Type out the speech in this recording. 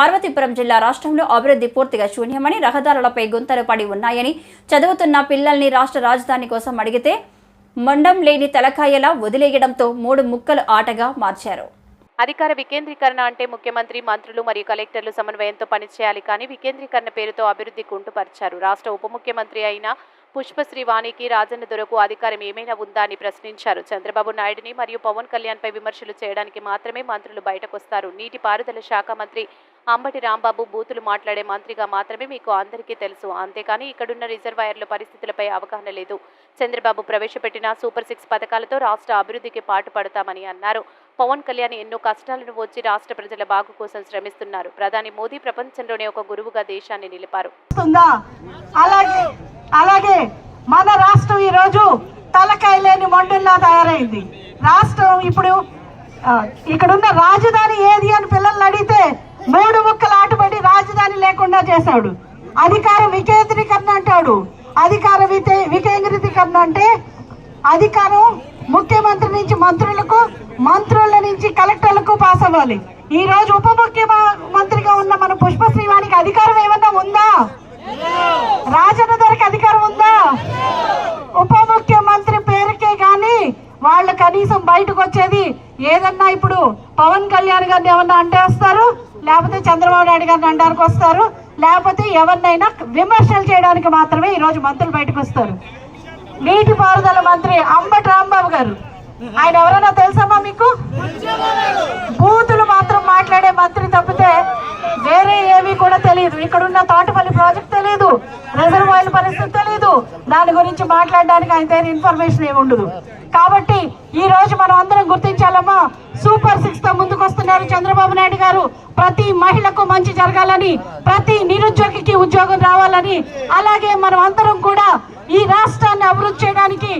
పార్వతీపురం జిల్లా రాష్ట్రంలో అభివృద్ధి పూర్తిగా శూన్యమని రహదారులపై గుంతలు పడి ఉన్నాయని చదువుతున్న పిల్లల్ని రాష్ట్ర రాజధాని కోసం అడిగితే మొండం లేని తలకాయలా వదిలేయడంతో మూడు ముక్కలు ఆటగా మార్చారు. అధికార వికేంద్రీకరణ అంటే ముఖ్యమంత్రి మంత్రులు మరియు కలెక్టర్లు సమన్వయంతో పనిచేయాలి కానీ వికేంద్రీకరణ పేరుతో అభివృద్ధి కుంటుపరిచారు. రాష్ట్ర ఉప ముఖ్యమంత్రి అయిన పుష్పశ్రీ వాణికి రాజన్న దొరకు అధికారం ఏమైనా ఉందా అని ప్రశ్నించారు. చంద్రబాబు నాయుడిని మరియు పవన్ కళ్యాణ్పై విమర్శలు చేయడానికి మాత్రమే మంత్రులు బయటకొస్తారు. నీటిపారుదల శాఖ మంత్రి అంబటి రాంబాబు బూతులు మాట్లాడే మంత్రిగా మాత్రమే మీకు అందరికీ తెలుసు. అంతేకాని ఇక్కడున్న రిజర్వాయర్ల పరిస్థితులపై అవగాహన లేదు. చంద్రబాబు ప్రవేశపెట్టిన సూపర్ సిక్స్ పథకాలతో రాష్ట్ర అభివృద్ధికి పాటుపడతామని అన్నారు. పవన్ కళ్యాణ్ ఎన్నో కష్టాలను వచ్చి రాష్ట్ర ప్రజల బాగు కోసం శ్రమిస్తున్నారు. ప్రధాని మోదీ ప్రపంచంలోనే ఒక గురువుగా దేశాన్ని నిలిపారు. అలాగే అలాగే. మన రాష్ట్రం ఈరోజు తలకాయ లేని మొండుల్లా తయారైంది. రాష్ట్రం ఇప్పుడు ఇక్కడున్న రాజధాని ఏది అని పిల్లల్ని అడిగితే మూడు ముక్కలు ఆటపడి రాజధాని లేకుండా చేశాడు. అధికార వికేంద్రీకరణ అంటాడు. అధికార వికేంద్రీకరణ అంటే అధికారం ముఖ్యమంత్రి నుంచి మంత్రులకు మంత్రుల నుంచి కలెక్టర్లకు పాస్ అవ్వాలి. ఈ రోజు ఉప ముఖ్యమంత్రిగా ఉన్న మన పుష్పశ్రీవానికి అధికారం ఏమన్నా ఉందా? రాజన్న దొరికి అధికారం ఉందా? ఉప ముఖ్యమంత్రి పేరుకే గాని వాళ్ళు కనీసం బయటకు వచ్చేది ఏదన్నా ఇప్పుడు పవన్ కళ్యాణ్ గారిని ఏమన్నా అంటే వస్తారు? లేకపోతే చంద్రబాబు నాయుడు గారిని అంటానికి వస్తారు? లేకపోతే ఎవరినైనా విమర్శలు చేయడానికి మాత్రమే ఈ రోజు మంత్రులు బయటకు వస్తారు. నీటిపారుదల మంత్రి అంబటి రాంబాబు గారు. ఆయన ఎవరైనా తెలుసమ్మా మీకు? బూతులు మాత్రం మాట్లాడే మంత్రి తప్పితే వేరే ఏమీ కూడా తెలియదు. ఇక్కడున్న తోటపల్లి ప్రాజెక్ట్ తెలియదు రిజర్వాయర్ పరిస్థితి తెలియదు దాని గురించి మాట్లాడడానికి ఆయన ఇన్ఫర్మేషన్ ఏమి ఉండదు. కాబట్టి ఈ రోజు మనం అందరం గుర్తించాలమ్మా ప్రతి మహిళకు మంచి జరగాలని ప్రతి నిరుద్యోగికి ఉద్యోగం రావాలని అలాగే మనం అందరం కూడా ఈ రాష్ట్రాన్ని అభివృద్ధి చేయడానికి